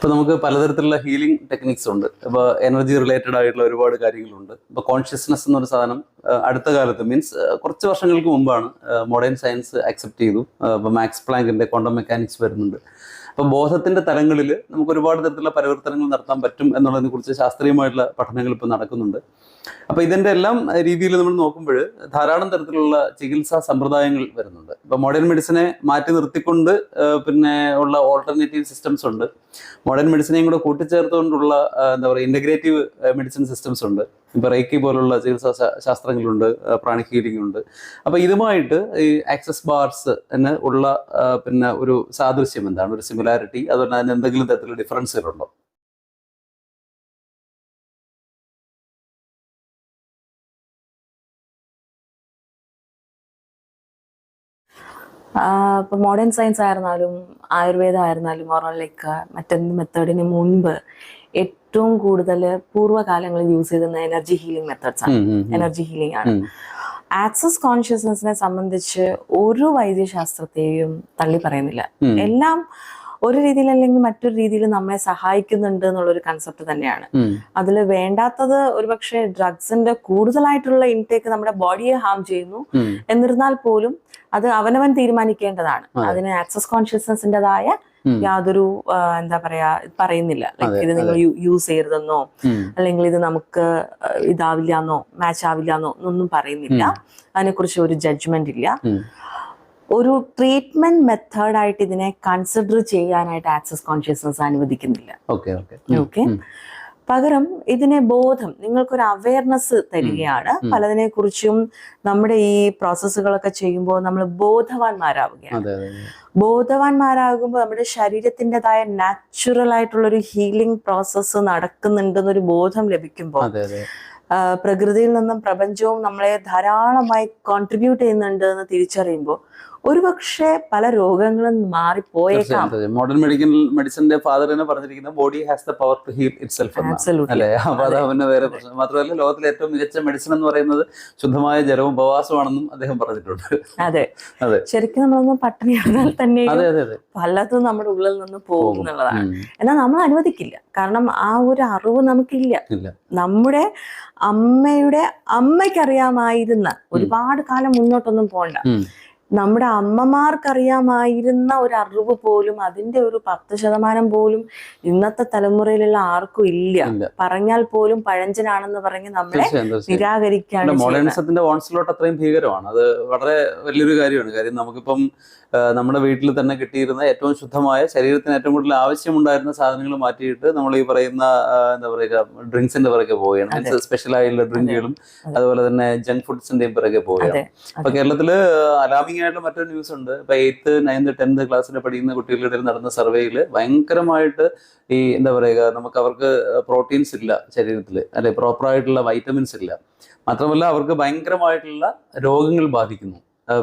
ഇപ്പോൾ നമുക്ക് പലതരത്തിലുള്ള ഹീലിംഗ് ടെക്നിക്സ് ഉണ്ട്. ഇപ്പോൾ എനർജി റിലേറ്റഡ് ആയിട്ടുള്ള ഒരുപാട് കാര്യങ്ങളുണ്ട്. ഇപ്പോൾ കോൺഷ്യസ്നെസ് എന്നൊരു സാധനം അടുത്ത കാലത്ത് മീൻസ് കുറച്ച് വർഷങ്ങൾക്ക് മുമ്പാണ് മോഡേൺ സയൻസ് അക്സെപ്റ്റ് ചെയ്തു. ഇപ്പോൾ മാക്സ് പ്ലാങ്കിന്റെ ക്വാണ്ടം മെക്കാനിക്സ് വരുന്നുണ്ട്. അപ്പോൾ ബോധത്തിന്റെ തലങ്ങളിൽ നമുക്ക് ഒരുപാട് തരത്തിലുള്ള പരിവർത്തനങ്ങൾ നടത്താൻ പറ്റും എന്നുള്ളതിനെ കുറിച്ച് ശാസ്ത്രീയമായിട്ടുള്ള പഠനങ്ങൾ ഇപ്പോൾ നടക്കുന്നുണ്ട്. അപ്പോൾ ഇതിന്റെ എല്ലാം രീതിയിൽ നമ്മൾ നോക്കുമ്പോൾ ധാരാളം തരത്തിലുള്ള ചികിത്സാ സമ്പ്രദായങ്ങൾ വരുന്നുണ്ട്. ഇപ്പോൾ മോഡേൺ മെഡിസിനെ മാറ്റി നിർത്തിക്കൊണ്ട് പിന്നെ ഉള്ള ഓൾട്ടർനേറ്റീവ് സിസ്റ്റംസ് ഉണ്ട്. മോഡേൺ മെഡിസിനെയും കൂടെ കൂട്ടിച്ചേർത്തുകൊണ്ടുള്ള എന്താ പറയുക ഇന്റഗ്രേറ്റീവ് മെഡിസിൻ സിസ്റ്റംസ് ഉണ്ട്. ഇപ്പൊ റേക്കി പോലുള്ള ചികിത്സാ ശാസ്ത്രങ്ങളുണ്ട് പ്രാണി ഹീലിംഗ് ഉണ്ട് അപ്പൊ ഇതുമായിട്ട് ഈ ആക്സസ് ബാർസ് എന്ന് ഉള്ള പിന്നെ ഒരു സാദൃശ്യം എന്താണ്? ഒരു സിമിലാരിറ്റി? അതുകൊണ്ട് അതിന് എന്തെങ്കിലും തരത്തിലുള്ള ഡിഫറൻസുകളുണ്ടോ? ഇപ്പൊ മോഡേൺ സയൻസ് ആയിരുന്നാലും ആയുർവേദം ആയിരുന്നാലും ഓറൽ ലൈക്ക് മറ്റെന്ത് മെത്തേഡിന് മുൻപ് ഏറ്റവും കൂടുതൽ പൂർവകാലങ്ങളിൽ യൂസ് ചെയ്തിരുന്ന എനർജി ഹീലിംഗ് മെത്തേഡ്സ് ആണ്. എനർജി ഹീലിംഗ് ആണ് ആക്സസ് കോൺഷ്യസ്നെസ്സിനെ സംബന്ധിച്ച് ഒരു വൈദ്യശാസ്ത്രത്തെയും തള്ളി പറയുന്നില്ല എല്ലാം ഒരു രീതിയിൽ അല്ലെങ്കിൽ മറ്റൊരു രീതിയിൽ നമ്മളെ സഹായിക്കുന്നുണ്ട് എന്നുള്ളൊരു കൺസെപ്റ്റ് തന്നെയാണ്. അതിൽ വേണ്ടാത്തത് ഒരുപക്ഷെ ഡ്രഗ്സിന്റെ കൂടുതലായിട്ടുള്ള ഇൻടേക്ക് നമ്മുടെ ബോഡിയെ ഹാം ചെയ്യുന്നു. എന്നിരുന്നാൽ പോലും അത് അവനവൻ തീരുമാനിക്കേണ്ടതാണ് അതെ. അതിന് ആക്സസ് കോൺഷ്യസ്നെസിന്റെതായ ഉം. യാതൊരു എന്താ പറയാ പറയുന്നില്ല. ലൈക്ക് ഇത് നിങ്ങൾ യൂസ് ചെയ്യരുതെന്നോ അല്ലെങ്കിൽ ഇത് നമുക്ക് ഇതാവില്ല എന്നോ മാച്ച് ആവില്ല എന്നോ ഒന്നും പറയുന്നില്ല. അതിനെക്കുറിച്ച് ഒരു ജഡ്ജ്മെന്റ് ഇല്ല. ഒരു ട്രീറ്റ്മെന്റ് മെത്തേഡായിട്ട് ഇതിനെ കൺസിഡർ ചെയ്യാനായിട്ട് ആക്സസ് കോൺഷ്യസ്നസ് അനുവദിക്കുന്നില്ല. ഓക്കെ. പകരം ഇതിനെ ബോധം നിങ്ങൾക്കൊരു അവയർനെസ് തരികയാണ്. പലതിനെ കുറിച്ചും നമ്മുടെ ഈ പ്രോസസ്സുകളൊക്കെ ചെയ്യുമ്പോൾ നമ്മൾ ബോധവാന്മാരാവുകയാണ്. ബോധവാന്മാരാകുമ്പോൾ നമ്മുടെ ശരീരത്തിന്റെതായ നാച്ചുറൽ ആയിട്ടുള്ള ഒരു ഹീലിംഗ് പ്രോസസ്സ് നടക്കുന്നുണ്ടെന്നൊരു ബോധം ലഭിക്കുമ്പോൾ പ്രകൃതിയിൽ നിന്നും പ്രപഞ്ചവും നമ്മളെ ധാരാളമായി കോൺട്രിബ്യൂട്ട് ചെയ്യുന്നുണ്ട് എന്ന് തിരിച്ചറിയുമ്പോൾ ഒരുപക്ഷെ പല രോഗങ്ങളും മാറിപ്പോയേക്കാം. മോഡേൺ മെഡിക്കൽ മെഡിസിന്റെ ഫാദർ തന്നെ പറഞ്ഞിരിക്കുന്നത് body has the power to heal itself Absolutely. അല്ലേ? അപ്പൊ അത് അവന് വേറെ പ്രശ്നം. മാത്രമല്ല ലോകത്തിലെ ഏറ്റവും മികച്ച മെഡിസിൻ എന്ന് പറയുന്നത് ശുദ്ധമായ ജലവും ഉപവാസമാണെന്നും അദ്ദേഹം പറഞ്ഞിട്ടുണ്ട്. അതെ. അതെ. ശരിക്കും നമ്മളൊന്ന് പട്ടിണി കിടന്നാൽ തന്നെ പലതും നമ്മുടെ ഉള്ളിൽ നിന്ന് പോകും. എന്നുള്ളതാണ്. എന്നാൽ നമ്മൾ അനുവദിക്കില്ല. കാരണം ആ ഒരു അറിവ് നമുക്കില്ല. നമ്മുടെ അമ്മയുടെ അമ്മയ്ക്കറിയാമായിരുന്ന ഒരുപാട് കാലം മുന്നോട്ടൊന്നും പോണ്ട. നമ്മുടെ അമ്മമാർക്കറിയാമായിരുന്ന ഒരു അറിവ് പോലും അതിന്റെ ഒരു പത്ത് ശതമാനം പോലും ഇന്നത്തെ തലമുറയിലുള്ള ആർക്കും ഇല്ല. പറഞ്ഞാൽ പോലും പഴഞ്ചനാണെന്ന് പറഞ്ഞ് നമ്മളെ നിരാകരിക്കാണ്. മോഡേണിസത്തിന്റെ ഓൺസ്ലോട്ട് അത്രയും ഭീകരമാണ്. അത് വളരെ വലിയൊരു കാര്യമാണ്. കാര്യം നമുക്കിപ്പം നമ്മുടെ വീട്ടിൽ തന്നെ കിട്ടിയിരുന്ന ഏറ്റവും ശുദ്ധമായ ശരീരത്തിന് ഏറ്റവും കൂടുതൽ ആവശ്യമുണ്ടായിരുന്ന സാധനങ്ങൾ മാറ്റിയിട്ട് നമ്മൾ ഈ പറയുന്ന എന്താ പറയുക ഡ്രിങ്ക്സിന്റെ പിറകെ പോവുകയാണ്. മീൻസ് സ്പെഷ്യൽ ആയിട്ടുള്ള ഡ്രിങ്കുകളും അതുപോലെ തന്നെ ജങ്ക് ഫുഡ്സിന്റെയും പിറകെ പോവുകയാണ്. അപ്പൊ കേരളത്തിൽ ആയിട്ടുള്ള മറ്റൊരു ന്യൂസ് ഉണ്ട്. ഇപ്പൊ എയ്ത്ത് നയൻത് ടെൻത്ത് ക്ലാസ്സിൽ പഠിക്കുന്ന കുട്ടികളുടെ ഇടയിൽ നടന്ന സർവേയിൽ ഭയങ്കരമായിട്ട് ഈ എന്താ പറയുക നമുക്ക് അവർക്ക് പ്രോട്ടീൻസ് ഇല്ല ശരീരത്തിൽ അല്ലെ പ്രോപ്പറായിട്ടുള്ള വൈറ്റമിൻസ് ഇല്ല. മാത്രമല്ല അവർക്ക് ഭയങ്കരമായിട്ടുള്ള രോഗങ്ങൾ ബാധിക്കുന്നു.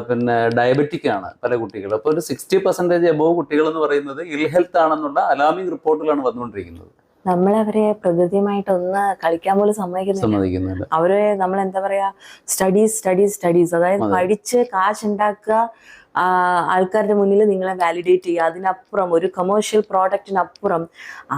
പിന്നെ ഡയബറ്റിക് ആണ് പല കുട്ടികൾ. അപ്പോൾ ഒരു സിക്സ്റ്റി പെർസെന്റേജ് എബോവ് കുട്ടികൾ എന്ന് പറയുന്നത് ഇൽ ഹെൽത്ത് ആണെന്നുള്ള അലാമിംഗ് റിപ്പോർട്ടുകളാണ് വന്നുകൊണ്ടിരിക്കുന്നത്. നമ്മളവരെ പ്രകൃതിയുമായിട്ട് ഒന്ന് കളിക്കാൻ പോലും സമ്മതിക്കുന്നില്ല. അവരെ നമ്മൾ എന്താ പറയാ സ്റ്റഡീസ് സ്റ്റഡീസ് സ്റ്റഡീസ് അതായത് പഠിച്ച് കാശ് ഉണ്ടാക്കുക ആൾക്കാരുടെ മുന്നിൽ നിങ്ങളെ വാലിഡേറ്റ് ചെയ്യുക. അതിനപ്പുറം ഒരു കൊമേഴ്ഷ്യൽ പ്രോഡക്റ്റിനപ്പുറം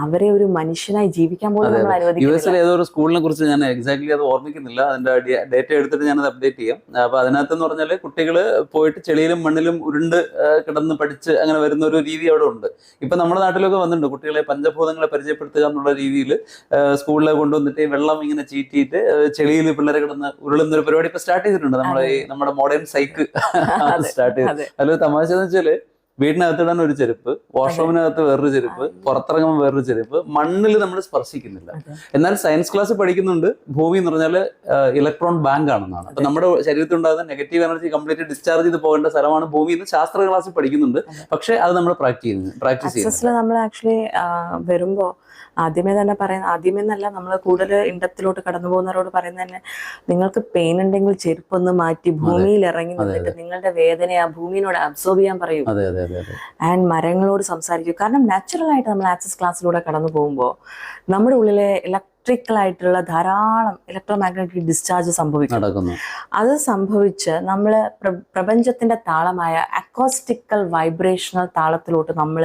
അവരെ ഒരു മനുഷ്യനായി ജീവിക്കാൻ പോലും നമ്മൾ എസിലെ സ്കൂളിനെ കുറിച്ച് ഞാൻ എക്സാക്ട്ലി അത് ഓർമ്മിക്കുന്നില്ല. അതിന്റെ ഡേറ്റ എടുത്തിട്ട് ഞാനത് അപ്ഡേറ്റ് ചെയ്യാം. അപ്പൊ അതിനകത്ത് എന്ന് പറഞ്ഞാൽ കുട്ടികൾ പോയിട്ട് ചെളിയിലും മണ്ണിലും ഉരുണ്ട് കിടന്ന് പഠിച്ച് അങ്ങനെ വരുന്ന ഒരു രീതി അവിടെ ഉണ്ട്. ഇപ്പൊ നമ്മുടെ നാട്ടിലൊക്കെ വന്നിട്ടുണ്ട് കുട്ടികളെ പഞ്ചഭൂതങ്ങളെ പരിചയപ്പെടുത്തുക എന്നുള്ള രീതിയിൽ സ്കൂളിലെ കൊണ്ടുവന്നിട്ട് വെള്ളം ഇങ്ങനെ ചീറ്റിയിട്ട് ചെളിയിൽ പിള്ളേരെ കിടന്ന് ഉരുളുന്ന ഒരു പരിപാടി ഇപ്പൊ സ്റ്റാർട്ട് ചെയ്തിട്ടുണ്ട്. നമ്മുടെ ഈ നമ്മുടെ മോഡേൺ സൈക്ക് സ്റ്റാർട്ട് ചെയ്ത്. അതിലൊരു തമാശ എന്ന് വെച്ചാൽ വീടിനകത്തിടാൻ ഒരു ചെരുപ്പ് വാഷ്റൂമിനകത്ത് വേറൊരു ചെരുപ്പ് പുറത്തിറങ്ങുമ്പോൾ വേറൊരു ചെരുപ്പ് മണ്ണിൽ നമ്മൾ സ്പർശിക്കുന്നില്ല. എന്നാൽ സയൻസ് ക്ലാസ് പഠിക്കുന്നുണ്ട്. ഭൂമി എന്ന് പറഞ്ഞാൽ ഇലക്ട്രോൺ ബാങ്ക് ആണെന്നാണ്. അപ്പൊ നമ്മുടെ ശരീരത്തിൽ ഉണ്ടാകുന്ന നെഗറ്റീവ് എനർജി കംപ്ലീറ്റ് ഡിസ്ചാർജ് ചെയ്ത് പോകേണ്ട സ്ഥലമാണ് ഭൂമി എന്ന് ശാസ്ത്ര ക്ലാസ്സിൽ പഠിക്കുന്നുണ്ട്. പക്ഷേ അത് നമ്മൾ പ്രാക്ടീസ് ചെയ്യുന്നു പ്രാക്ടീസ് ചെയ്യുന്നു നമ്മൾ ആക്ച്വലി വരുമ്പോ ആദ്യമേ തന്നെ പറയുന്ന ആദ്യമേ എന്നല്ല നമ്മൾ കൂടുതൽ ഇൻഡത്തിലോട്ട് കടന്നു പോകുന്നവരോട് പറയുന്നത് തന്നെ നിങ്ങൾക്ക് പെയിൻ ഉണ്ടെങ്കിൽ ചെരുപ്പൊന്ന് മാറ്റി ഭൂമിയിൽ ഇറങ്ങി നിന്നിട്ട് നിങ്ങളുടെ വേദനയെ ആ ഭൂമിയോട് അബ്സോർബ് ചെയ്യാൻ പറയൂ. ആൻഡ് മരങ്ങളോട് സംസാരിക്കും. കാരണം നാച്ചുറൽ ആയിട്ട് നമ്മൾ ആക്സസ് ക്ലാസ്സിലൂടെ കടന്നു പോകുമ്പോൾ നമ്മുടെ ഉള്ളിലെ ഇലക്ട്രിക്കൽ ആയിട്ടുള്ള ധാരാളം ഇലക്ട്രോ മാഗ്നറ്റിക് ഡിസ്ചാർജ് സംഭവിക്കും അത് സംഭവിച്ച് നമ്മൾ പ്രപഞ്ചത്തിന്റെ താളമായ അക്കോസ്റ്റിക്കൽ വൈബ്രേഷണൽ താളത്തിലോട്ട് നമ്മൾ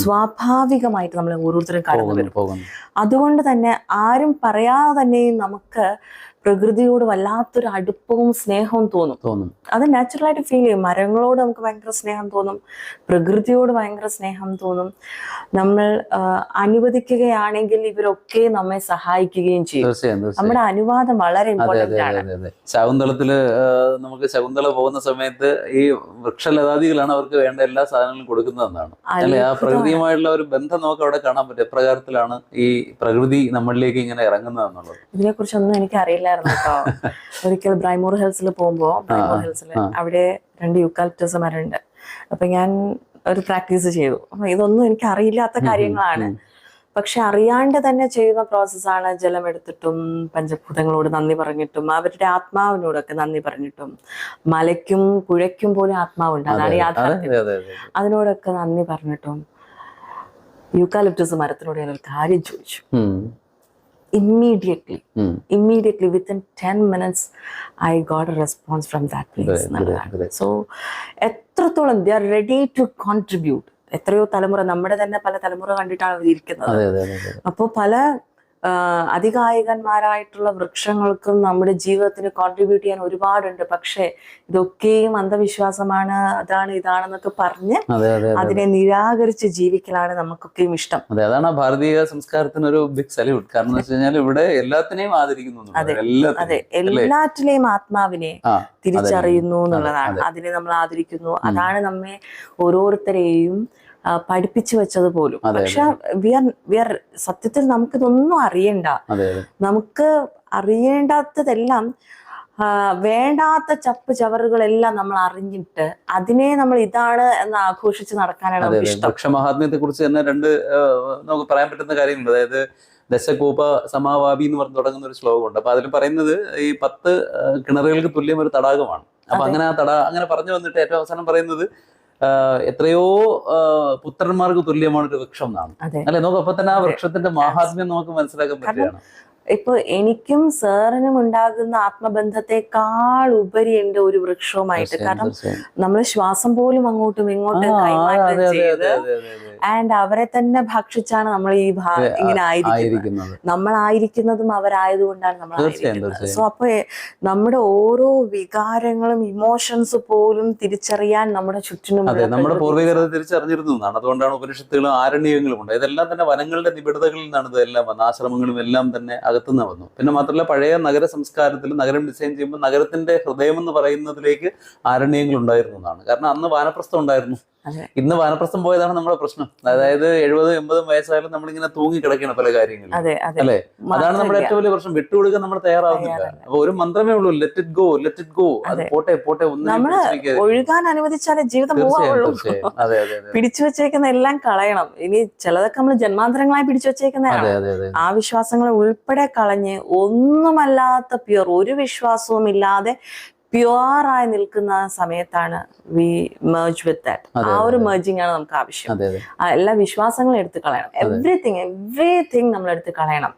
സ്വാഭാവികമായിട്ട് നമ്മൾ ഓരോരുത്തരും കടന്നു വരും. അതുകൊണ്ട് തന്നെ ആരും പറയാതെ തന്നെയും നമുക്ക് പ്രകൃതിയോട് വല്ലാത്തൊരു അടുപ്പവും സ്നേഹവും തോന്നും. തോന്നും. അത് നാച്ചുറലായിട്ട് ഫീൽ ചെയ്യും. മരങ്ങളോട് നമുക്ക് ഭയങ്കര സ്നേഹം തോന്നും. പ്രകൃതിയോട് ഭയങ്കര സ്നേഹം തോന്നും. നമ്മൾ അനുവദിക്കുകയാണെങ്കിൽ ഇവരൊക്കെ നമ്മെ സഹായിക്കുകയും ചെയ്യും. നമ്മുടെ അനുവാദം വളരെ ഇമ്പോർട്ടന്റ് ആണ്. ശകുന്തളത്തിൽ നമുക്ക് ശകുന്തള പോകുന്ന സമയത്ത് ഈ വൃക്ഷലതാദികളാണ് അവർക്ക് വേണ്ട എല്ലാ സാധനങ്ങളും കൊടുക്കുന്നതെന്നാണ്. അല്ലെ? ആ പ്രകൃതിയുമായിട്ടുള്ള ഒരു ബന്ധം നമുക്ക് അവിടെ കാണാൻ പറ്റും. എപ്രകാരത്തിലാണ് ഈ പ്രകൃതി നമ്മളിലേക്ക് ഇങ്ങനെ ഇറങ്ങുന്നതെന്നുള്ളത്? ഇതിനെ കുറിച്ചൊന്നും എനിക്ക് അറിയില്ലായിരുന്നു കേട്ടോ ഒരിക്കൽ ബ്രൈമൂർ ഹിൽസിൽ പോകുമ്പോ ബ്രൈമൂർ ഹിൽസിൽ അവിടെ രണ്ട് യൂക്കാലിപ്റ്റസ് മരമുണ്ട് അപ്പൊ ഞാൻ ഒരു പ്രാക്ടീസ് ചെയ്തു. ഇതൊന്നും എനിക്ക് അറിയില്ലാത്ത കാര്യങ്ങളാണ്. പക്ഷെ അറിയാണ്ട് തന്നെ ചെയ്യുന്ന പ്രോസസ്സാണ് ജലമെടുത്തിട്ടും പഞ്ചഭൂതങ്ങളോട് നന്ദി പറഞ്ഞിട്ടും അവരുടെ ആത്മാവിനോടൊക്കെ നന്ദി പറഞ്ഞിട്ടും മലയ്ക്കും കുഴയ്ക്കും പോലും ആത്മാവുണ്ട്. അതെ അതാണ് അതെ യാഥാർത്ഥ്യം. അതെ അതെ അതെ അതിനോടൊക്കെ നന്ദി പറഞ്ഞിട്ടും യൂക്കാലിപ്റ്റസ് മരത്തിനോട് ഞാൻ ഒരു കാര്യം ചോദിച്ചു. ഉം. ഇമ്മീഡിയറ്റ്ലി ഉം. immediately within 10 minutes i got a response from that place Great, great, എന്നുള്ളതാണ് great. സോ എത്രത്തോളം they are ready to contribute എത്രയോ തലമുറ നമ്മുടെ തന്നെ പല തലമുറ കണ്ടിട്ടാണ് അവർ ഇരിക്കുന്നത് അതെ അതെ അതെ അതെ അപ്പോൾ പല ആ, അധികായകന്മാരായിട്ടുള്ള വൃക്ഷങ്ങൾക്കും നമ്മുടെ ജീവിതത്തിന് കോൺട്രിബ്യൂട്ട് ചെയ്യാൻ ഒരുപാടുണ്ട്. പക്ഷേ ഇതൊക്കെയും അന്ധവിശ്വാസമാണ് അതാണ് ഇതാണെന്നൊക്കെ പറഞ്ഞ് അതെ അതെ അതെ അതിനെ നിരാകരിച്ച് ജീവിക്കലാണ് നമുക്കൊക്കെയും ഇഷ്ടം. അതെ അതാണ് ഭാരതീയ സംസ്കാരത്തിന് ഒരു ബിഗ് സല്യൂട്ട് കാരണം വെച്ച് കഴിഞ്ഞാൽ ഇവിടെ എല്ലാത്തിനെയും ആദരിക്കുന്നു അതെ, എല്ലാറ്റിലെയും ആത്മാവിനെ തിരിച്ചറിയുന്നു എന്നുള്ളതാണ്. അതിനെ നമ്മൾ ആദരിക്കുന്നു. അതാണ് നമ്മെ ഓരോരുത്തരെയും പഠിപ്പിച്ചു വെച്ചത് പോലും. പക്ഷെ വി ആർ വി ആർ സത്യത്തിൽ നമുക്ക് ഇതൊന്നും അറിയണ്ട നമുക്ക് അറിയേണ്ടാത്തതെല്ലാം വേണ്ടാത്ത ചപ്പ് ചവറുകളെല്ലാം നമ്മൾ അറിഞ്ഞിട്ട് അതിനെ നമ്മൾ ഇതാണ് എന്ന് ആഘോഷിച്ച് നടക്കാനാണ് നമുക്ക് ഇഷ്ടം വൃക്ഷമഹാത്മ്യത്തെ കുറിച്ച് തന്നെ രണ്ട് നമുക്ക് പറയാൻ പറ്റുന്ന കാര്യമുണ്ട് അതായത് ദശകോപ സമാവാബി എന്ന് പറഞ്ഞ് തുടങ്ങുന്ന ഒരു ശ്ലോകമുണ്ട്. അപ്പൊ അതിൽ പറയുന്നത് ഈ പത്ത് കിണറുകൾക്ക് തുല്യം ഒരു തടാകമാണ്. അപ്പൊ അങ്ങനെ ആ തടാ അങ്ങനെ പറഞ്ഞു വന്നിട്ട് ഏറ്റവും അവസാനം പറയുന്നത് എത്രയോ പുത്രന്മാർക്ക് തുല്യമാണ് ഒരു വൃക്ഷം എന്നാണ് അല്ലെ? നമുക്ക് അപ്പൊ തന്നെ ആ വൃക്ഷത്തിന്റെ മഹാത്മ്യം നമുക്ക് മനസ്സിലാക്കാൻ പറ്റുകയാണ്. ഇപ്പൊ എനിക്കും സാറിനും ഉണ്ടാകുന്ന ആത്മബന്ധത്തെക്കാൾ ഉപരി എന്റെ ഒരു വൃക്ഷവുമായിട്ട്. കാരണം നമ്മൾ ശ്വാസം പോലും അങ്ങോട്ടും ഇങ്ങോട്ടും കൈമാറ്റം ചെയ്ത് ആൻഡ് അവരെ തന്നെ ഭക്ഷിച്ചാണ് നമ്മൾ ഈ ഇങ്ങനെ ആയിരിക്കുന്നത്. നമ്മളായിരിക്കുന്നതും അവരായതുകൊണ്ടാണ് നമ്മൾ ആയിരിക്കുന്നത്. സോ അപ്പൊ നമ്മുടെ ഓരോ വികാരങ്ങളും ഇമോഷൻസ് പോലും തിരിച്ചറിയാൻ നമ്മുടെ ചുറ്റിനും നമ്മുടെ പൂർവികർ തിരിച്ചറിഞ്ഞിരുന്നു. അതുകൊണ്ടാണ് ഉപനിഷത്തുകളും ആരണ്യങ്ങളും ഉണ്ട്. ഇതെല്ലാം തന്നെ വനങ്ങളുടെ നിബിഡതകളിൽ നിന്നാണ് ഇതെല്ലാം വന്നത്. ആശ്രമങ്ങളും എല്ലാം തന്നെ അകത്തുനിന്ന് വന്നു പിന്നെ മാത്രമല്ല പഴയ നഗര സംസ്കാരത്തിൽ നഗരം ഡിസൈൻ ചെയ്യുമ്പോൾ നഗരത്തിന്റെ ഹൃദയം എന്ന് പറയുന്നതിലേക്ക് ആരണ്യങ്ങൾ ഉണ്ടായിരുന്നു എന്നാണ് കാരണം അന്ന് വാനപ്രസ്ഥം ഉണ്ടായിരുന്നു. ഇന്ന് വാനപ്രസ്ഥം പോയതാണ് നമ്മുടെ പ്രശ്നം. അതായത് എഴുപതും എൺപതും വയസ്സായാലും നമ്മളിങ്ങനെ തൂങ്ങി കിടക്കണം പല കാര്യങ്ങളും അല്ലെ അതെ. അല്ലേ? അതാണ് നമ്മുടെ ഏറ്റവും വലിയ പ്രശ്നം. വിട്ടുകൊടുക്കാൻ നമ്മൾ തയ്യാറാവുന്നില്ല. അപ്പൊ ഒരു മന്ത്രമേ ഉള്ളൂ let it go let it go അത് പോട്ടെ പോട്ടെ ഒന്നും ഒഴുകാൻ അനുവദിച്ചാലേ ജീവിതം പിടിച്ചു വെച്ചേക്കുന്ന എല്ലാം കളയണം. ഇനി ചിലതൊക്കെ നമ്മൾ ജന്മാന്തരങ്ങളായി പിടിച്ചു വെച്ചേക്കുന്നതാണ്. അതെ ആ വിശ്വാസങ്ങളെ ഉൾപ്പെടെ കളഞ്ഞ് ഒന്നുമല്ലാത്ത പ്യുർ ഒരു വിശ്വാസവും ഇല്ലാതെ പ്യുവറായി നിൽക്കുന്ന സമയത്താണ് വി മേർജ് വിത്ത് ദാറ്റ് ആ ഒരു. മേർജിങ് ആണ് നമുക്ക് ആവശ്യം. എല്ലാ വിശ്വാസങ്ങളും എടുത്ത് കളയണം. എവ്രിതിങ് എവ്രിതിങ് നമ്മൾ എടുത്ത് കളയണം.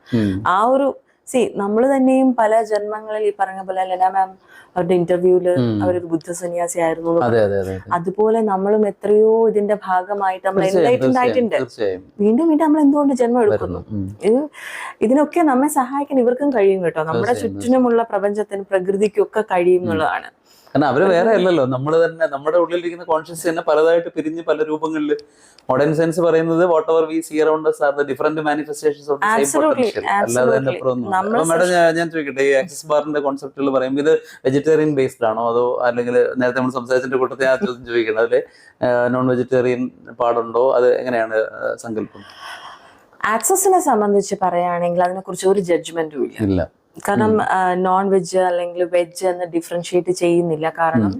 ആ ഒരു സി നമ്മൾ തന്നെയും പല ജന്മങ്ങളിൽ ഈ പറഞ്ഞ പോലെ ലന മാം അവരുടെ ഇന്റർവ്യൂൽ. അവരൊരു ബുദ്ധ സന്യാസി ആയിരുന്നു അതെ അതെ അതെ അതെ. അതുപോലെ നമ്മളും എത്രയോ ഇതിന്റെ ഭാഗമായിട്ട് നമ്മൾ എന്തായിട്ടുണ്ടായിട്ടുണ്ട് വീണ്ടും വീണ്ടും നമ്മൾ എന്തുകൊണ്ട് ജന്മം എടുക്കുന്നു? ഇത് ഇതിനൊക്കെ നമ്മെ സഹായിക്കാൻ ഇവർക്കും കഴിയും കേട്ടോ. നമ്മുടെ ചുറ്റിനുമുള്ള പ്രപഞ്ചത്തിന് പ്രകൃതിക്കും ഒക്കെ കഴിയും എന്നുള്ളതാണ്. കാരണം അവർ വേറെ അല്ലല്ലോ. നമ്മൾ തന്നെ നമ്മുടെ ഉള്ളിലിരിക്കുന്ന കോൺഷ്യസ് തന്നെ പലതായിട്ട് പിരിഞ്ഞ് പല രൂപങ്ങളിൽ മോഡേൺ സയൻസ് പറയുന്നത് whatever we see around are the different manifestations of അല്ലാതെ തന്നെ മാഡം ഞാൻ ചോദിക്കട്ടെ ഈ ആക്സിസ് ബാറിന്റെ കോൺസെപ്റ്റുകൾ പറയുമ്പോൾ ഇത് വെജിറ്റേറിയൻ ബേസ്ഡ് ആണോ? അതോ അല്ലെങ്കിൽ നേരത്തെ നമ്മൾ സംസാരിച്ചതിന്റെ കൂട്ടത്തിൽ ആ ചോദ്യം ചോദിക്കണം. അതിൽ നോൺ വെജിറ്റേറിയൻ പാടുണ്ടോ? അത് എങ്ങനെയാണ് സങ്കല്പം? ആക്സസിനെ സംബന്ധിച്ച് പറയുകയാണെങ്കിൽ അതിനെക്കുറിച്ച് ഒരു ജഡ്ജ്മെന്റും ഇല്ല. കാരണം നോൺ വെജ് അല്ലെങ്കിൽ വെജ് എന്ന് ഡിഫറൻഷിയേറ്റ് ചെയ്യുന്നില്ല. കാരണം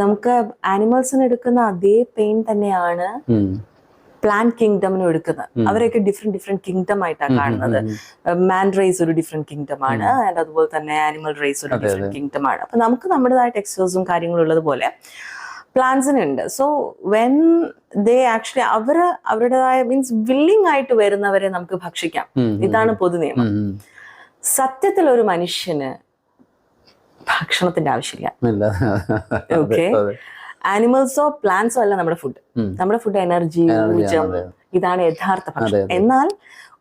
നമുക്ക് ആനിമൽസിന് എടുക്കുന്ന അതേ പെയിൻ തന്നെയാണ് പ്ലാൻ പ്ലാന്റ് കിങ്ഡമിനും എടുക്കുന്നത്. അവരൊക്കെ ഡിഫറെന്റ് ഡിഫറെന്റ് കിങ്ഡം ആയിട്ടാണ് കാണുന്നത്. മാൻ റേസ് ഒരു ഡിഫറെന്റ് കിങ്ഡം ആണ്. ആൻഡ് അതുപോലെ തന്നെ ആനിമൽ റേസ് ഒരു ഡിഫറെന്റ് കിങ്ഡം ആണ്. അപ്പൊ നമുക്ക് നമ്മുടേതായ ടെക്സ്റ്റേഴ്സും കാര്യങ്ങളും ഉള്ളതുപോലെ പ്ലാൻസിനുണ്ട് സോ വെൻ ദേ ആക്ച്വലി അവർ അവരുടേതായ മീൻസ് വില്ലിംഗ് ആയിട്ട് വരുന്നവരെ നമുക്ക് ഭക്ഷിക്കാം. ഇതാണ് പൊതു നിയമം. സത്യത്തിൽ ഒരു മനുഷ്യന് ഭക്ഷണത്തിന്റെ ആവശ്യമില്ല. ഓക്കെ. ആനിമൽസോ പ്ലാന്റ്സോ അല്ല നമ്മുടെ ഫുഡ് നമ്മുടെ ഫുഡ് എനർജി ഊർജം ഇതാണ് യഥാർത്ഥ ഭക്ഷണം. എന്നാൽ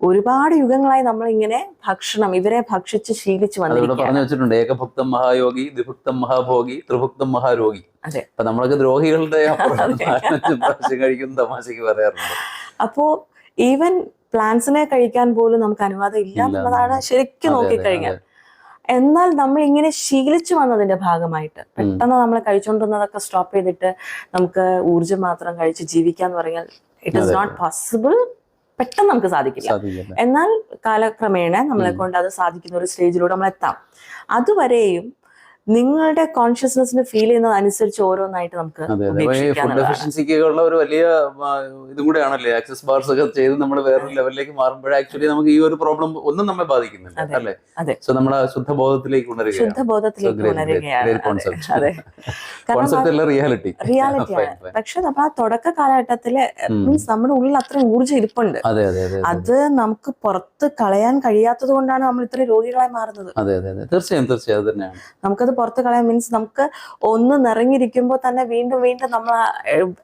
ഒരുപാട് യുഗങ്ങളായി നമ്മൾ ഇങ്ങനെ ഭക്ഷണം ഇവരെ ഭക്ഷിച്ച് ശീലിച്ചു പറഞ്ഞു വെച്ചിട്ടുണ്ട് ഏകഭുക്തം മഹായോഗി ദ്വിഭുക്തം മഹാഭോഗി ത്രിഭുക്തം മഹാരോഗി. അതെ. അപ്പൊ നമ്മളൊക്കെ ദ്രോഹികളുടെ. കഴിക്കുന്ന തമാശക്ക് പറയാറുണ്ട്. അപ്പോ ഈവൻ പ്ലാന്റ്സിനെ കഴിക്കാൻ പോലും നമുക്ക് അനുവാദം ഇല്ല. എന്നുള്ളതാണ് ശരിക്കും നോക്കിക്കഴിഞ്ഞാൽ. എന്നാൽ നമ്മൾ ഇങ്ങനെ ശീലിച്ചു വന്നതിന്റെ ഭാഗമായിട്ട് പെട്ടെന്ന് നമ്മൾ കഴിച്ചുകൊണ്ടിരുന്നതൊക്കെ സ്റ്റോപ്പ് ചെയ്തിട്ട് നമുക്ക് ഊർജം മാത്രം കഴിച്ച് ജീവിക്കാന്ന് പറഞ്ഞാൽ ഇറ്റ് ഇസ് നോട്ട് പോസിബിൾ പെട്ടെന്ന് നമുക്ക് സാധിക്കില്ല. എന്നാൽ കാലക്രമേണ നമ്മളെ കൊണ്ട് അത് സാധിക്കുന്ന ഒരു സ്റ്റേജിലൂടെ നമ്മൾ എത്താം അതുവരെയും നിങ്ങളുടെ കോൺഷ്യസ്നെസ്സിന് ഫീൽ ചെയ്യുന്നത് അനുസരിച്ച് ഓരോന്നായിട്ട് നമുക്ക് ഫുഡ് ഉപേക്ഷിക്കാന്നുള്ളതാണ് ഒരു വലിയ ഇതും കൂടെയാണല്ലേ? ആക്സസ് ബാർസ് ഒക്കെ ചെയ്ത് നമ്മൾ വേറൊരു ലെവലിലേക്ക് മാറുമ്പോൾ ആക്ച്വലി നമുക്ക് ഈ ഒരു പ്രോബ്ലം ഒന്നും നമ്മെ ബാധിക്കുന്നില്ല അല്ലേ. സോ നമ്മളെ ശുദ്ധബോധത്തിലേക്ക് ഉണരുകയാണ്. ശുദ്ധബോധത്തിലേക്ക് ഉണരുകയാണ്. റിയാലിറ്റി റിയാലിറ്റിയാണ് പക്ഷെ നമ്മൾ ആ തുടക്ക കാലഘട്ടത്തിൽ മീൻസ് നമ്മുടെ ഉള്ളിൽ അത്രയും ഊർജം ഇരിപ്പുണ്ട്. അതെ നമുക്ക് പുറത്ത് കളയാൻ കഴിയാത്തത് കൊണ്ടാണ് നമ്മൾ ഇത്ര രോഗികളായി മാറുന്നത്. അതെ അതെ തീർച്ചയായും തീർച്ചയായും. നമുക്കത് പുറത്ത് കളയാൻ മീൻസ് നമുക്ക് ഒന്ന് നിറഞ്ഞിരിക്കുമ്പോൾ തന്നെ വീണ്ടും വീണ്ടും നമ്മൾ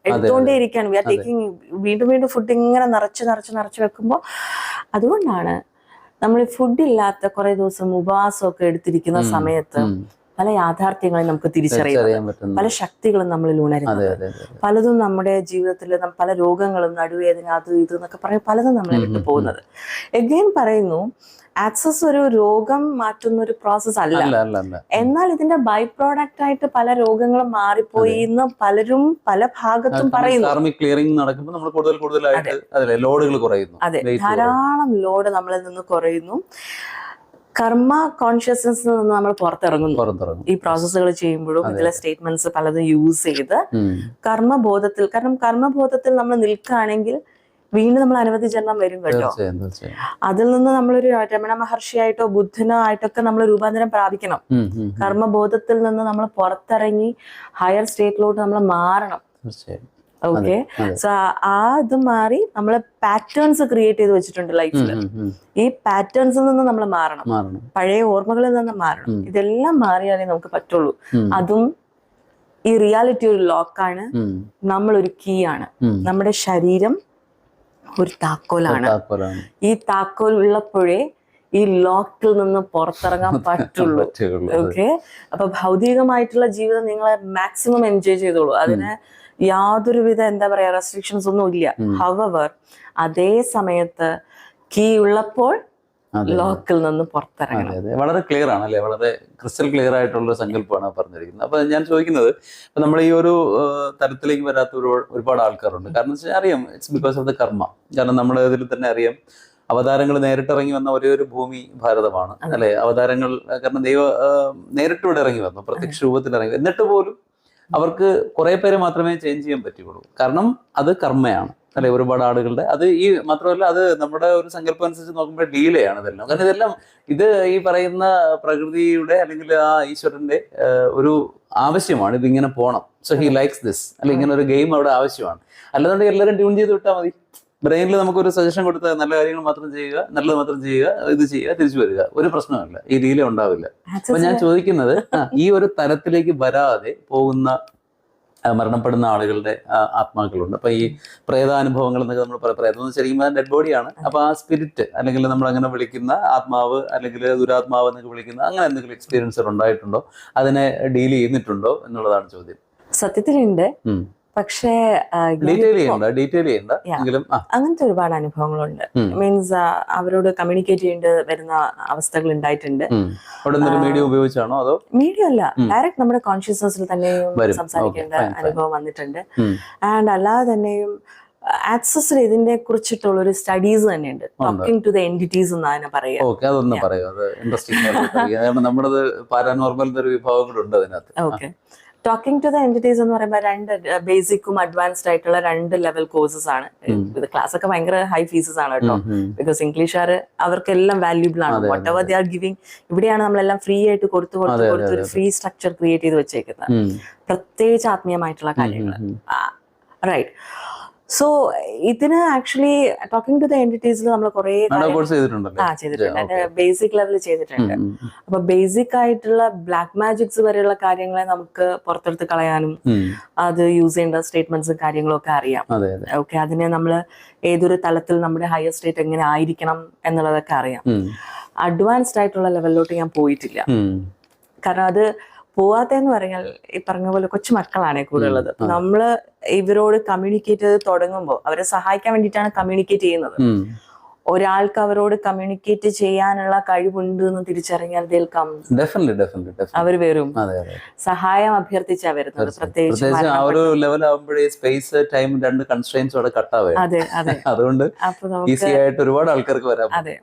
എടുത്തുകൊണ്ടേ ഇരിക്കുകയാണ്. V R. ടേക്കിംഗ് വീണ്ടും വീണ്ടും ഫുഡ് ഇങ്ങനെ നിറച്ച് നിറച്ച് നിറച്ച് വെക്കുമ്പോൾ അതുകൊണ്ടാണ് നമ്മൾ ഫുഡ് ഇല്ലാത്ത കുറെ ദിവസം ഉപവാസമൊക്കെ എടുത്തിരിക്കുന്ന സമയത്ത് പല യാഥാർത്ഥ്യങ്ങളും നമുക്ക് തിരിച്ചറിയാം തിരിച്ചറിയാൻ പല ശക്തികളും നമ്മളിൽ ഉണരുന്നത്. പലതും നമ്മുടെ ജീവിതത്തിൽ പല രോഗങ്ങളും നടുവേദന അത് ഇത് എന്നൊക്കെ പറയും പലതും നമ്മളെ വിട്ടു പോകുന്നത്. എഗെയിൻ പറയുന്നു ആക്സസ് ഒരു രോഗം മാറ്റുന്ന ഒരു പ്രോസസ് അല്ല. എന്നാൽ ഇതിന്റെ ബൈ പ്രോഡക്റ്റ് ആയിട്ട് പല രോഗങ്ങളും മാറിപ്പോയി എന്ന് പലരും പല ഭാഗത്തും പറയുന്നു. ക്ലിയറിംഗ് നടക്കുമ്പോൾ നമ്മൾ കൂടുതൽ കൂടുതലായിട്ട് ലോഡുകൾ കുറയുന്നു. അതെ. ധാരാളം ലോഡ് നമ്മളിൽ നിന്ന് കുറയുന്നു. കർമ്മ കോൺഷ്യസ്നസ് നിന്ന് നമ്മൾ പുറത്തിറങ്ങുന്നു. ഈ പ്രോസസ്സുകൾ ചെയ്യുമ്പോഴും. ഇതിലെ സ്റ്റേറ്റ്മെന്റ്സ് പലതും യൂസ് ചെയ്ത്. കർമ്മബോധത്തിൽ കാരണം കർമ്മബോധത്തിൽ നമ്മൾ നിൽക്കുകയാണെങ്കിൽ വീണ്ടും നമ്മൾ അനവധി ജന്മം വരും കേട്ടോ. അതിൽ നിന്ന് നമ്മളൊരു രമണ മഹർഷിയായിട്ടോ ബുദ്ധനോ ആയിട്ടൊക്കെ നമ്മൾ രൂപാന്തരം പ്രാപിക്കണം. കർമ്മബോധത്തിൽ നിന്ന് നമ്മൾ പുറത്തിറങ്ങി ഹയർ സ്റ്റേറ്റിലോട്ട് നമ്മൾ മാറണം. ഓക്കെ സോ ആ ഇത് മാറി നമ്മൾ പാറ്റേൺസ് ക്രിയേറ്റ് ചെയ്ത് വെച്ചിട്ടുണ്ട് ലൈഫിൽ. ഈ പാറ്റേൺസിൽ നിന്ന് നമ്മൾ മാറണം. പഴയ ഓർമ്മകളിൽ നിന്ന് മാറണം. ഇതെല്ലാം മാറിയാലേ നമുക്ക് പറ്റുള്ളൂ. അതും ഈ റിയാലിറ്റി ഒരു ലോക്കാണ് നമ്മൾ ഒരു കീ ആണ്. നമ്മുടെ ശരീരം ഒരു താക്കോലാണ്. ഈ താക്കോൽ ഉള്ളപ്പോഴേ ഈ ലോക്കിൽ നിന്ന് പുറത്തിറങ്ങാൻ പറ്റുള്ളൂ. ഓക്കെ? അപ്പൊ ഭൗതികമായിട്ടുള്ള ജീവിതം നിങ്ങളെ മാക്സിമം എൻജോയ് ചെയ്തോളൂ. അതിന് യാതൊരുവിധ എന്താ പറയാ റെസ്ട്രിക്ഷൻസ് ഒന്നും ഇല്ല ഹവവർ ഹവർ അതേ സമയത്ത് കീ ഉള്ളപ്പോൾ. ലോക്കിൽ നിന്ന് പുറത്തിറങ്ങണം. അതെ വളരെ ക്ലിയർ ആണ് അല്ലെ വളരെ ക്രിസ്റ്റൽ ക്ലിയർ ആയിട്ടുള്ള സങ്കല്പമാണ് പറഞ്ഞിരിക്കുന്നത്. അപ്പൊ ഞാൻ ചോദിക്കുന്നത് ഇപ്പൊ നമ്മൾ ഈ ഒരു തരത്തിലേക്ക് വരാത്ത ഒരു ഒരുപാട് ആൾക്കാരുണ്ട്. കാരണം വെച്ചാൽ അറിയാം ഇറ്റ്സ് ബിക്കോസ് ഓഫ് ദ കർമ്മ കാരണം നമ്മൾ ഇതിൽ തന്നെ അറിയാം അവതാരങ്ങൾ നേരിട്ടിറങ്ങി വന്ന ഒരേ ഒരു ഭൂമി ഭാരതമാണ്. അല്ലെ? അവതാരങ്ങൾ കാരണം ദൈവ നേരിട്ട് ഇവിടെ ഇറങ്ങി വന്നു പ്രത്യക്ഷ രൂപത്തിൽ ഇറങ്ങി എന്നിട്ട് പോലും അവർക്ക് കുറെ പേരെ മാത്രമേ ചേഞ്ച് ചെയ്യാൻ പറ്റുള്ളൂ കാരണം അത് കർമ്മയാണ്. അല്ലെ ഒരുപാട് ആളുകളുടെ. അത് ഈ മാത്രമല്ല അത് നമ്മുടെ ഒരു സങ്കല്പം അനുസരിച്ച് നോക്കുമ്പോൾ ഡീലയാണ് ഇതെല്ലാം. കാരണം ഇതെല്ലാം ഇത് ഈ പറയുന്ന പ്രകൃതിയുടെ അല്ലെങ്കിൽ ആ ഈശ്വരന്റെ ഒരു ആവശ്യമാണ്. ഇതിങ്ങനെ പോണം. സോ ഹി ലൈക്സ് ദിസ് അല്ലെ ഇങ്ങനെ ഒരു ഗെയിം അവിടെ ആവശ്യമാണ്. അല്ലാതെ എല്ലാവരും ട്യൂൺ ചെയ്ത് വിട്ടാൽ മതി. ബ്രെയിനിൽ നമുക്കൊരു സജഷൻ കൊടുത്താൽ നല്ല കാര്യങ്ങൾ മാത്രം ചെയ്യുക നല്ലത് മാത്രം ചെയ്യുക ഇത് ചെയ്യുക തിരിച്ചു വരിക. ഒരു പ്രശ്നമല്ല ഈ ഡീല ഉണ്ടാവില്ല. അപ്പൊ ഞാൻ ചോദിക്കുന്നത് ഈ ഒരു തരത്തിലേക്ക് വരാതെ പോകുന്ന മരണപ്പെടുന്ന ആളുകളുടെ ആത്മാക്കളുണ്ട്. അപ്പൊ ഈ പ്രേതാനുഭവങ്ങൾ എന്നൊക്കെ നമ്മൾ പറയും. പ്രേതം എന്ന് ശരിക്കും ഡെഡ് ബോഡിയാണ് അപ്പൊ ആ സ്പിരിറ്റ് അല്ലെങ്കിൽ നമ്മൾ അങ്ങനെ വിളിക്കുന്ന ആത്മാവ് അല്ലെങ്കിൽ ദുരാത്മാവ് എന്നൊക്കെ വിളിക്കുന്ന അങ്ങനെ എന്തെങ്കിലും എക്സ്പീരിയൻസ് ഉണ്ടായിട്ടുണ്ടോ? അതിനെ ഡീൽ ചെയ്തിട്ടുണ്ടോ എന്നുള്ളതാണ് ചോദ്യം. സത്യത്തിലുണ്ട്. പക്ഷേ അങ്ങനത്തെ ഒരുപാട് അനുഭവങ്ങളുണ്ട്. മീൻസ് അവരോട് കമ്മ്യൂണിക്കേറ്റ് ചെയ്യേണ്ടി വരുന്ന അവസ്ഥകൾ ഉണ്ടായിട്ടുണ്ട്. മീഡിയ ഉപയോഗിച്ചാണോ അതോ? മീഡിയ അല്ല. ഡയറക്റ്റ് നമ്മുടെ കോൺഷ്യസ്നസ്സിൽ തന്നെയും വരും. സംസാരിക്കേണ്ട. അനുഭവം വന്നിട്ടുണ്ട്. ആൻഡ് അല്ലാതെ തന്നെയും ആക്സസ് ഇതിനെ കുറിച്ചിട്ടുള്ള ഒരു സ്റ്റഡീസ് തന്നെയുണ്ട്. ടോക്കിംഗ് ടു ദ എന്റിറ്റീസ് എന്നാണ് പറയുക. ഓക്കെ അതൊന്ന് Yeah. പറയൂ. അത് ഇൻട്രസ്റ്റിംഗ് നമ്മളത് പാരാനോർമൽ അതിനകത്ത്. Okay talking to the entities എന്ന് പറയുമ്പോൾ രണ്ട് ബേസിക്കും അഡ്വാൻസ്ഡ് ആയിട്ടുള്ള രണ്ട് ലെവൽ കോഴ്സസ് ആണ്. ഇത് ക്ലാസ് ഒക്കെ ഭയങ്കര ഹൈ ഫീസസ് ആണ് കേട്ടോ. ബിക്കോസ് ഇംഗ്ലീഷുകാർ അവർക്കെല്ലാം വാല്യൂബിൾ ആണ്. Whatever they are giving ഇവിടെയാണ് നമ്മളെല്ലാം ഫ്രീ ആയിട്ട് കൊടുത്തു കൊടുത്ത് കൊടുത്ത് ഒരു ഫ്രീ സ്ട്രക്ചർ ക്രിയേറ്റ് ചെയ്ത് വെച്ചേക്കുന്നത് പ്രത്യേകിച്ച് ആത്മീയമായിട്ടുള്ള കാര്യങ്ങൾ റൈറ്റ് സോ ഇതിന് ആക്ച്വലി ടോക്കിംഗ് ടു ദ എന്റിറ്റീസിൽ നമ്മൾ കുറേ ആ ചെയ്തിട്ടുണ്ട്. ബേസിക് ലെവലിൽ ചെയ്തിട്ടുണ്ട്. അപ്പൊ ബേസിക് ആയിട്ടുള്ള ബ്ലാക്ക് മാജിക്സ് വരെയുള്ള കാര്യങ്ങളെ നമുക്ക് പുറത്തെടുത്ത് കളയാനും. അത് യൂസ് ചെയ്യേണ്ട സ്റ്റേറ്റ്മെന്റ്സും കാര്യങ്ങളും ഒക്കെ അറിയാം. ഓക്കെ അതിനെ നമ്മൾ ഏതൊരു തലത്തിൽ നമ്മുടെ ഹയർ സ്റ്റേറ്റ് എങ്ങനെ ആയിരിക്കണം എന്നുള്ളതൊക്കെ അറിയാം. അഡ്വാൻസ്ഡ് ആയിട്ടുള്ള ലെവലിലോട്ട് ഞാൻ പോയിട്ടില്ല. കാരണം അത് പോവാത്തെന്ന് പറഞ്ഞാൽ ഈ പറഞ്ഞ പോലെ കൊച്ചു മക്കളാണ് കൂടുതലുള്ളത് നമ്മൾ ഇവരോട് കമ്മ്യൂണിക്കേറ്റ് ചെയ്ത് തുടങ്ങുമ്പോൾ അവരെ സഹായിക്കാൻ വേണ്ടിയിട്ടാണ് കമ്മ്യൂണിക്കേറ്റ് ചെയ്യുന്നത്. ഒരാൾക്ക് അവരോട് കമ്മ്യൂണിക്കേറ്റ് ചെയ്യാനുള്ള കഴിവുണ്ട് എന്ന് തിരിച്ചറിഞ്ഞാൽ. അവർ വരും. സഹായം അഭ്യർത്ഥിച്ചാ വരുന്നത്. പ്രത്യേകിച്ച് സ്പേസ് ടൈം രണ്ട് കൺസ്ട്രെയിൻസ് അവിടെ കട്ടാവേ അതെ അതെ. അതുകൊണ്ട് ഈസി ആയിട്ട് ഒരുപാട് ആൾക്കാർക്ക് വരാം അതെ.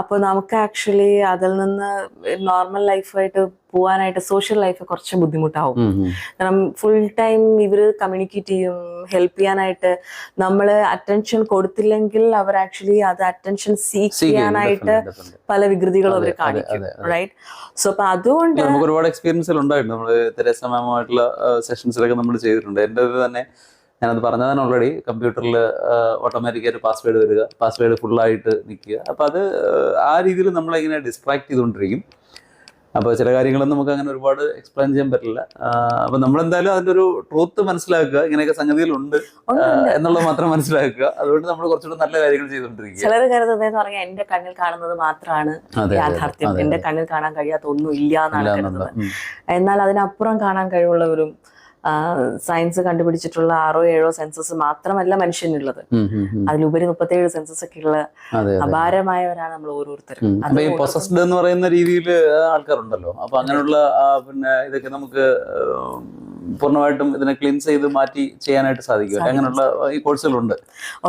അപ്പൊ നമുക്ക് ആക്ച്വലി അതിൽ നിന്ന് നോർമൽ ലൈഫായിട്ട് പോവാനായിട്ട് സോഷ്യൽ ലൈഫ് കുറച്ച് ബുദ്ധിമുട്ടാവും. കാരണം ഫുൾ ടൈം ഇവർ കമ്മ്യൂണിക്കേറ്റ് ചെയ്യും ഹെൽപ്പ് ചെയ്യാനായിട്ട്. നമ്മൾ അറ്റൻഷൻ കൊടുത്തില്ലെങ്കിൽ അവർ ആക്ച്വലി അത് അറ്റൻഷൻ സീക്ക് ചെയ്യാനായിട്ട് പല വികൃതികളും അവർ കാണിക്കും റൈറ്റ് സോ അപ്പൊ അതുകൊണ്ട് നമുക്ക് ഒരുപാട് എക്സ്പീരിയൻസുകൾ ഉണ്ടായിട്ടുണ്ട് നമ്മൾ തെരേസ മാമുമായിട്ടുള്ള സെഷൻസിലൊക്കെ നമ്മൾ ചെയ്തിട്ടുണ്ട്. എന്റെ തന്നെ ഞാനത് പറഞ്ഞതാണ് ഓൾറെഡി കമ്പ്യൂട്ടറിൽ ഓട്ടോമാറ്റിക്കായിട്ട് പാസ്വേഡ് വരിക പാസ്വേഡ് ഫുള്ളായിട്ട് നിൽക്കുക. അപ്പോൾ അത് ആ രീതിയിൽ നമ്മളിങ്ങനെ ഡിസ്ട്രാക്ട് ചെയ്തുകൊണ്ടിരിക്കും. അപ്പോൾ ചില കാര്യങ്ങളൊന്നും നമുക്ക് അങ്ങനെ ഒരുപാട് എക്സ്പ്ലെയിൻ ചെയ്യാൻ പറ്റില്ല. അപ്പോൾ നമ്മളെന്തായാലും അതിന്റെ ഒരു ട്രൂത്ത് മനസ്സിലാക്കുക. ഇങ്ങനെയൊക്കെ സംഗതികളുണ്ട്. എന്നുള്ളത് മാത്രം മനസ്സിലാക്കുക. അതുകൊണ്ട് നമ്മൾ കുറച്ചുകൂടെ നല്ല കാര്യങ്ങൾ ചെയ്തുകൊണ്ടിരിക്കുക. ചിലർ കരുതുന്നതെന്ന് പറഞ്ഞാൽ എന്റെ കണ്ണിൽ കാണുന്നത് മാത്രമാണ് യാഥാർത്ഥ്യം. എന്റെ കണ്ണിൽ കാണാൻ കഴിയാത്ത ഒന്നും ഇല്ല എന്നാണ് കരുതുന്നത്. എന്നാൽ അതിനപ്പുറം കാണാൻ കഴിവുള്ളവരും സയൻസ് കണ്ടുപിടിച്ചിട്ടുള്ള ആറോ ഏഴോ സെൻസസ് മാത്രമല്ല മനുഷ്യനുള്ളത്. അതിലുപരി മുപ്പത്തേഴ് സെൻസസ് ഒക്കെ ഉള്ള അപാരമായവരാണ് നമ്മൾ ഓരോരുത്തരും. പൊസസ്ഡ് എന്ന് പറയുന്ന രീതിയിൽ ആൾക്കാരുണ്ടല്ലോ. അപ്പൊ അങ്ങനെയുള്ള പിന്നെ ഇതൊക്കെ നമുക്ക് പൂർണമായിട്ടും ഇതിനെ ക്ലീൻസ് ചെയ്ത് മാറ്റി ചെയ്യാനായിട്ട് സാധിക്കും. അങ്ങനെയുള്ള ഈ കോഴ്സുകളുണ്ട്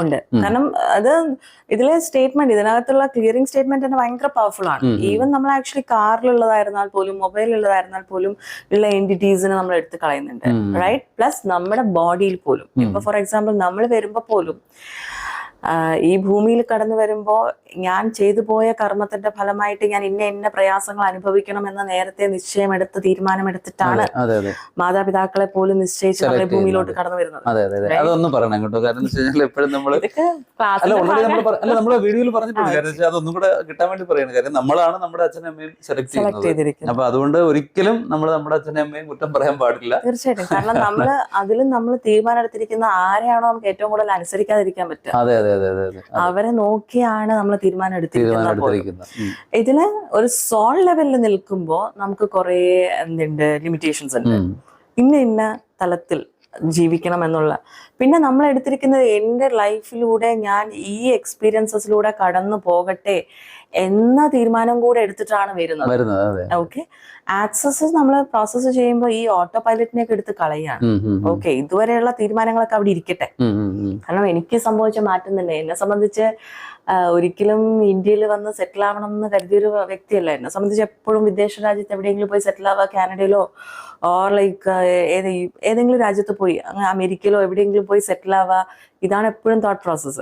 ഉണ്ട്. കാരണം അത് ഇതിലെ സ്റ്റേറ്റ്മെന്റ് ഇതിനകത്തുള്ള ക്ലിയറിംഗ് സ്റ്റേറ്റ്മെന്റ് തന്നെ ഭയങ്കര പവർഫുൾ ആണ്. ഈവൻ നമ്മൾ ആക്ച്വലി കാറിലുള്ളതായിരുന്നാൽ പോലും മൊബൈലുള്ളതായിരുന്നാൽ പോലും ഉള്ള എന്റിറ്റീസിനെ നമ്മൾ എടുത്ത് കളയുന്നുണ്ട്. റൈറ്റ് പ്ലസ് നമ്മുടെ ബോഡിയിൽ പോലും. ഇപ്പൊ ഫോർ എക്സാമ്പിൾ നമ്മൾ വരുമ്പോ പോലും ഈ ഭൂമിയിൽ കടന്നു വരുമ്പോൾ ഞാൻ ചെയ്തു പോയ കർമ്മത്തിന്റെ ഫലമായിട്ട് ഞാൻ ഇന്ന ഇന്ന പ്രയാസങ്ങൾ അനുഭവിക്കണം എന്ന നേരത്തെ നിശ്ചയമെടുത്ത് തീരുമാനമെടുത്തിട്ടാണ് മാതാപിതാക്കളെ പോലും നിശ്ചയിച്ച് നമ്മളെ ഭൂമിയിലോട്ട് കടന്നു വരുന്നത്. അതെ അതെ അതെ. അതൊന്നും പറയണം കേട്ടോ. കാരണം എപ്പോഴും നമ്മൾ നമ്മുടെ വീഡിയോയിൽ പറഞ്ഞിട്ടുണ്ട് അതൊന്നും കൂടെ കിട്ടാൻ വേണ്ടി പറയുന്നത് കാര്യം നമ്മളാണ് നമ്മുടെ അച്ഛനും അമ്മയും സെലക്ട് ചെയ്യുന്നത്. അപ്പൊ അതുകൊണ്ട് ഒരിക്കലും നമ്മൾ നമ്മുടെ അച്ഛനും അമ്മയും കുറ്റം പറയാൻ പാടില്ല. തീർച്ചയായിട്ടും. കാരണം നമ്മൾ അതിലും നമ്മൾ തീരുമാനം എടുത്തിരിക്കുന്ന ആരെയാണോ നമുക്ക് ഏറ്റവും കൂടുതൽ അനുസരിക്കാതിരിക്കാൻ പറ്റുക. അതെ അതെ. അവരെ നോക്കിയാണ് നമ്മൾ തീരുമാനം എടുത്തിരിക്കുന്നത്. ഇതിൽ ഒരു സോൾ ലെവലിൽ നിൽക്കുമ്പോൾ നമുക്ക് കുറെ എന്തുണ്ട് ലിമിറ്റേഷൻസ് ഉണ്ട്. ഇന്ന ഇന്ന തലത്തിൽ ജീവിക്കണം എന്നുള്ള. പിന്നെ നമ്മൾ എടുത്തിരിക്കുന്നത് എന്റെ ലൈഫിലൂടെ ഞാൻ ഈ എക്സ്പീരിയൻസസിലൂടെ കടന്നു പോകട്ടെ എന്ന തീരുമാനം കൂടെ എടുത്തിട്ടാണ് വരുന്നത്. ഓക്കെ ആക്സസ് നമ്മൾ പ്രോസസ്സ് ചെയ്യുമ്പോൾ ഈ ഓട്ടോ പൈലറ്റിനെയൊക്കെ എടുത്ത് കളയാണ്. ഓക്കെ ഇതുവരെയുള്ള തീരുമാനങ്ങളൊക്കെ അവിടെ ഇരിക്കട്ടെ. കാരണം എനിക്ക് സംഭവിച്ച മാറ്റം തന്നെ എന്നെ സംബന്ധിച്ച് ഒരിക്കലും ഇന്ത്യയിൽ വന്ന് സെറ്റിൽ ആവണം എന്ന് കരുതിയൊരു വ്യക്തിയല്ല. എന്നെ സംബന്ധിച്ച് എപ്പോഴും വിദേശ രാജ്യത്ത് എവിടെയെങ്കിലും പോയി സെറ്റിൽ ആവുക കാനഡയിലോ ഓർ ലൈക്ക് ഏത് ഏതെങ്കിലും രാജ്യത്ത് പോയി അമേരിക്കയിലോ എവിടെയെങ്കിലും പോയി സെറ്റിൽ ആവുക ഇതാണ് എപ്പോഴും തോട്ട് പ്രോസസ്സ്.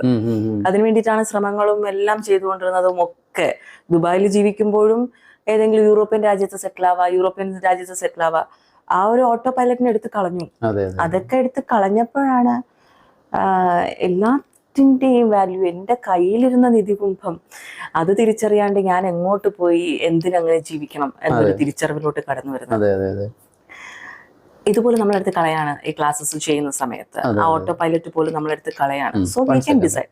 അതിനു വേണ്ടിയിട്ടാണ് ശ്രമങ്ങളും എല്ലാം ചെയ്തുകൊണ്ടിരുന്നതും ഒക്കെ ദുബായിൽ ജീവിക്കുമ്പോഴും ഏതെങ്കിലും യൂറോപ്യൻ രാജ്യത്ത് സെറ്റിൽ ആവാ യൂറോപ്യൻ രാജ്യത്ത് സെറ്റിൽ ആവാ. ആ ഒരു ഓട്ടോ പൈലറ്റിനെ എടുത്ത് കളഞ്ഞു. അതെ അതെ. അതൊക്കെ എടുത്ത് കളഞ്ഞപ്പോഴാണ് എല്ലാത്തിന്റെയും വാല്യൂ എന്റെ കയ്യിലിരുന്ന നിധികുംഭം അത് തിരിച്ചറിയാണ്ട് ഞാൻ എങ്ങോട്ട് പോയി എന്തിനങ്ങനെ ജീവിക്കണം എന്നൊരു. തിരിച്ചറിവിലോട്ട് കടന്നു വരുന്നത്. ഇതുപോലെ നമ്മളെടുത്ത് കളയാണ് ഈ ക്ലാസ്സസ് ചെയ്യുന്ന സമയത്ത്. ആ ഓട്ടോ പൈലറ്റ് പോലും നമ്മളെടുത്ത് കളയാണ്. So we can decide